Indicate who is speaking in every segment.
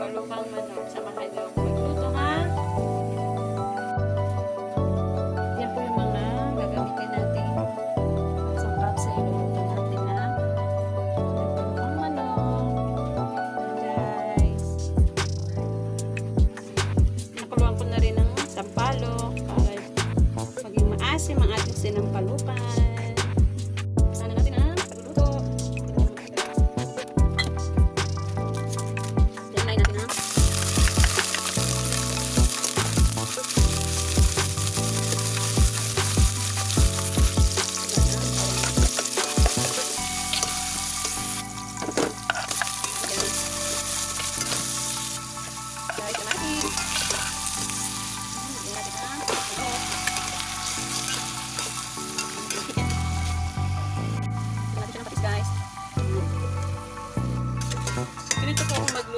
Speaker 1: Marunong kang manok. Samahan niyo ako magluto ha. Yan po yung mga gagamitin natin. Sangkap sa iluluto natin ha. Ito ang. Guys. Nakuluan ko na rin ng sampalok para maging maasim ang ating sinampalukan. Ganito po ako magluto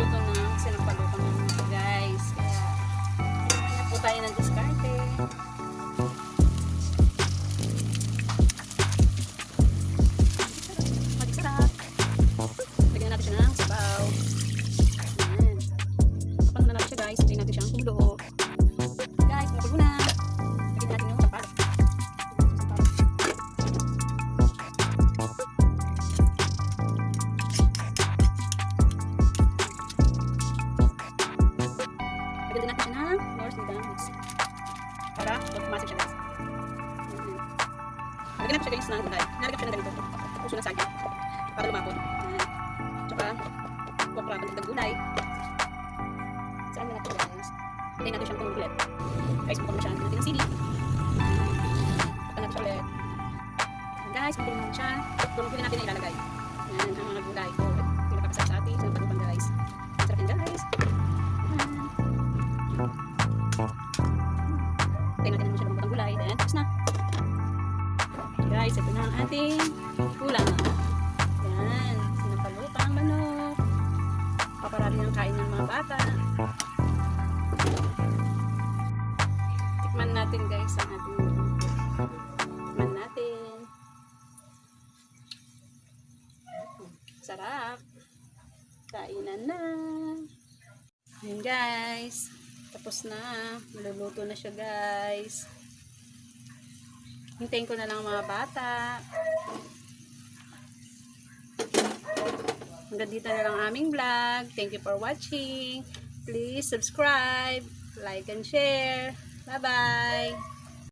Speaker 1: siya ng North Dance. Para pag pumasok siya guys. Ayan. Lagyan natin siya guys ng gulay. Nalagyan siya ng ganito. Puso na saging. Para lumapot. Tsaka, huwag pa ng gulay. Saan na natin guys? Lagyan natin siyang kumulit. Guys, mukhang siya. Lagyan natin ng sili. Tapan natin siya ulit. Guys, kumulit natin siya. Kumulit natin na ilalagay. Ayan, ang mga gulay. Pinapakasal sa atin. Sa guys. Gulay. Then, tapos na. Guys, ito na ang ating kulang. Yan. Sinampalutang manok. Paparali ng kain ng mga bata. Tikman natin guys ang ating. Tikman natin. Sarap. Kainan na. Ayan guys. Tapos na. Maluluto na siya guys. Hintayin ko na lang ang mga bata. Hanggang dito na lang ang aming vlog. Thank you for watching. Please subscribe, like, and share. Bye-bye!